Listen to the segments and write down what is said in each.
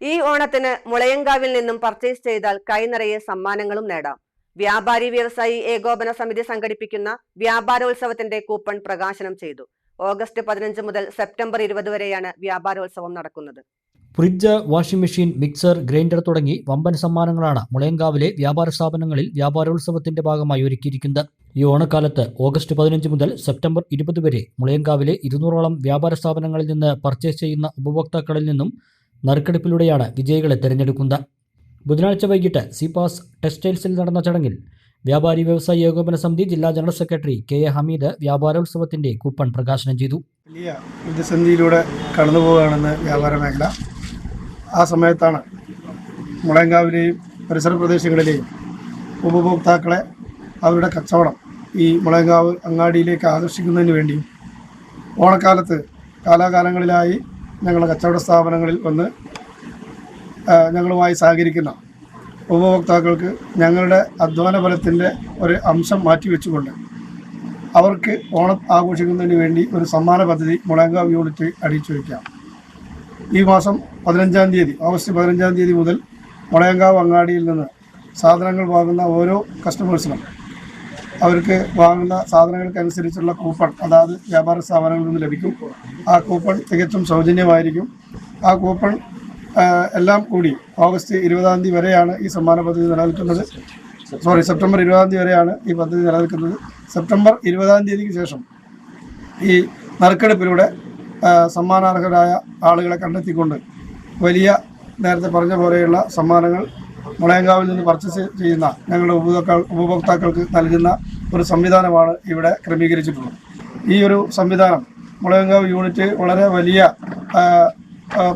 ഈ ഓണത്തിന് മുളയങ്കാവിൽ നിന്നും പർച്ചേസ് ചെയ്താൽ കൈനിറയെ സമ്മാനങ്ങളും നേടാം. വ്യാപാരി വ്യവസായി ഏകോപന സമിതി സംഘടിപ്പിക്കുന്ന വ്യാപാരോത്സവത്തിന്റെ കൂപ്പൺ പ്രകാശനം ചെയ്തു. ഓഗസ്റ്റ് പതിനഞ്ച് മുതൽ സെപ്റ്റംബർ ഇരുപത് വരെയാണ് വ്യാപാരോത്സവം നടക്കുന്നത്. Fridge washing machine mixer grinder തുടങ്ങി വമ്പൻ സമ്മാനങ്ങളാണ് മുളയങ്കാവിലെ വ്യാപാര സ്ഥാപനങ്ങളിൽ വ്യാപാരോത്സവത്തിന്റെ ഭാഗമായി ഒരുക്കിയിരിക്കുന്നത്. ഈ ഓണക്കാലത്ത് ഓഗസ്റ്റ് പതിനഞ്ച് മുതൽ സെപ്റ്റംബർ ഇരുപത് വരെ മുളയങ്കാവിലെ ഇരുന്നൂറോളം വ്യാപാര സ്ഥാപനങ്ങളിൽ നിന്ന് പർച്ചേസ് ചെയ്യുന്ന ഉപഭോക്താക്കളിൽ നിന്നും നറുക്കെടുപ്പിലൂടെയാണ് വിജയികളെ തിരഞ്ഞെടുക്കുന്നത്. ബുധനാഴ്ച വൈകിട്ട് സിപാസ് ടെക്സ്റ്റൈൽസിൽ നടന്ന ചടങ്ങിൽ വ്യാപാരി വ്യവസായി ഏകോപന സമിതി ജില്ലാ general secretary K A Hameed വ്യാപാരോത്സവത്തിന്റെ coupon പ്രകാശനം ചെയ്തു. വലിയ പ്രതിസന്ധിയിലൂടെ കടന്നു പോവുകയാണെന്ന് വ്യാപാര മേഖല. ആ സമയത്താണ് മുളയങ്കാവിലെയും പരിസര പ്രദേശങ്ങളിലെയും ഉപഭോക്താക്കളെ അവരുടെ കച്ചവടം ഈ മുളങ്കാവ് അങ്ങാടിയിലേക്ക് ആകർഷിക്കുന്നതിന് വേണ്ടിയും ഓണക്കാലത്ത് കാലാകാലങ്ങളിലായി ഞങ്ങളുടെ കച്ചവട സ്ഥാപനങ്ങളിൽ വന്ന് ഞങ്ങളുമായി സഹകരിക്കുന്ന ഉപഭോക്താക്കൾക്ക് ഞങ്ങളുടെ അധ്വാന ഫലത്തിന്റെ ഒരു അംശം മാറ്റിവെച്ചുകൊണ്ട് അവർക്ക് ഓണം ആഘോഷിക്കുന്നതിന് വേണ്ടി ഒരു സമ്മാന പദ്ധതി മുളങ്ക യൂണിറ്റ് അടിച്ചു വയ്ക്കാം. ഈ മാസം പതിനഞ്ചാം തീയതി ഓഗസ്റ്റ് പതിനഞ്ചാം തീയതി മുതൽ മുളയങ്കാവ് അങ്ങാടിയിൽ നിന്ന് സാധനങ്ങൾ വാങ്ങുന്ന ഓരോ കസ്റ്റമേഴ്സിനും അവർക്ക് വാങ്ങുന്ന സാധനങ്ങൾക്കനുസരിച്ചുള്ള കൂപ്പൺ അതായത് വ്യാപാര സ്ഥാപനങ്ങളിൽ നിന്ന് ലഭിക്കും. ആ കൂപ്പൺ തികച്ചും സൗജന്യമായിരിക്കും. ആ കൂപ്പൺ എല്ലാം കൂടി ഓഗസ്റ്റ് ഇരുപതാം തീയതി വരെയാണ് ഈ സമ്മാന പദ്ധതി നിലനിൽക്കുന്നത്. സോറി സെപ്റ്റംബർ ഇരുപതാം തീയതി വരെയാണ് ഈ പദ്ധതി നിലനിൽക്കുന്നത്. സെപ്റ്റംബർ ഇരുപതാം തീയതിക്ക് ശേഷം ഈ നറുക്കെടുപ്പിലൂടെ സമ്മാനാർഹരായ ആളുകളെ കണ്ടെത്തിക്കൊണ്ട് വലിയ നേരത്തെ പറഞ്ഞ പോലെയുള്ള സമ്മാനങ്ങൾ മുളയങ്കാവിൽ നിന്ന് പർച്ചേസ് ചെയ്യുന്ന ഞങ്ങളുടെ ഉപഭോക്താക്കൾ ഉപഭോക്താക്കൾക്ക് നൽകുന്ന ഒരു സംവിധാനമാണ് ഇവിടെ ക്രമീകരിച്ചിട്ടുള്ളത്. ഈ ഒരു സംവിധാനം മുളയങ്കാവ് യൂണിറ്റ് വളരെ വലിയ ആ, ആ,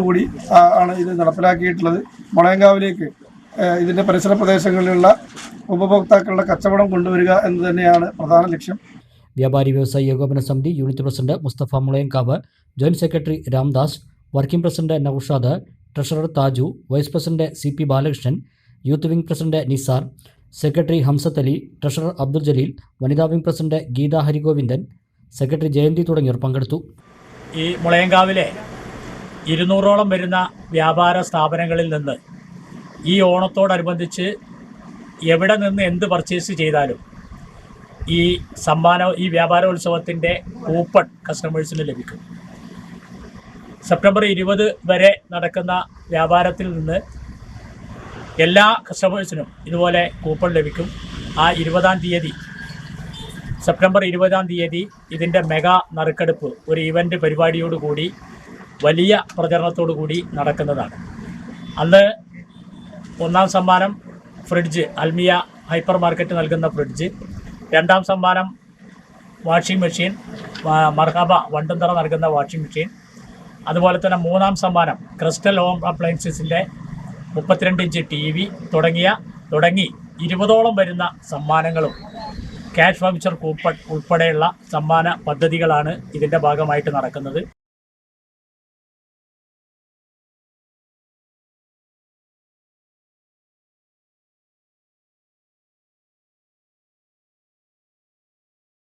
കൂടി ആണ് ഇത് നടപ്പിലാക്കിയിട്ടുള്ളത്. മുളയങ്കാവിലേക്ക് ഇതിന്റെ പരിസര പ്രദേശങ്ങളിലുള്ള ഉപഭോക്താക്കളുടെ കച്ചവടം കൊണ്ടുവരിക എന്ന് തന്നെയാണ് പ്രധാന ലക്ഷ്യം. വ്യാപാരി വ്യവസായി ഏകോപന സമിതി unit president Musthafa Mulayankavu joint secretary Ramdas working president Naushad treasurer Thaju vice president C P Balakrishnan youth wing president Nisar secretary Hamsath Ali treasurer Abdul Jaleel വനിതാ wing president Geetha Harigovindan secretary Jayanthi തുടങ്ങിയവർ പങ്കെടുത്തു. ഈ മുളയങ്കാവിലെ ഇരുന്നൂറോളം വരുന്ന വ്യാപാര സ്ഥാപനങ്ങളിൽ നിന്ന് ഈ ഓണത്തോടനുബന്ധിച്ച് എവിടെ നിന്ന് എന്ത് പർച്ചേസ് ചെയ്താലും ഈ സമ്മാന ഈ വ്യാപാരോത്സവത്തിന്റെ കൂപ്പൺ കസ്റ്റമേഴ്സിന് ലഭിക്കും. സെപ്റ്റംബർ ഇരുപത് വരെ നടക്കുന്ന വ്യാപാരത്തിൽ നിന്ന് എല്ലാ കസ്റ്റമേഴ്സിനും ഇതുപോലെ കൂപ്പൺ ലഭിക്കും. ആ ഇരുപതാം തീയതി സെപ്റ്റംബർ ഇരുപതാം തീയതി ഇതിന്റെ മെഗാ നറുക്കെടുപ്പ് ഒരു ഇവന്റ് പരിപാടിയോടുകൂടി വലിയ പ്രചരണത്തോടു കൂടി നടക്കുന്നതാണ്. അന്ന് ഒന്നാം സമ്മാനം ഫ്രിഡ്ജ് അൽമിയ ഹൈപ്പർ മാർക്കറ്റ് നൽകുന്ന ഫ്രിഡ്ജ് രണ്ടാം സമ്മാനം വാഷിംഗ് മെഷീൻ മർഹബ വണ്ടുന്തറ നൽകുന്ന വാഷിംഗ് മെഷീൻ അതുപോലെ തന്നെ മൂന്നാം സമ്മാനം ക്രിസ്റ്റൽ ഹോം അപ്ലയൻസസിന്റെ മുപ്പത്തിരണ്ട് ഇഞ്ച് ടി വി തുടങ്ങിയ തുടങ്ങി ഇരുപതോളം വരുന്ന സമ്മാനങ്ങളും ക്യാഷ് വൗച്ചർ കൂപ്പൺ ഉൾപ്പെടെയുള്ള സമ്മാന പദ്ധതികളാണ് ഇതിന്റെ ഭാഗമായിട്ട് നടക്കുന്നത്.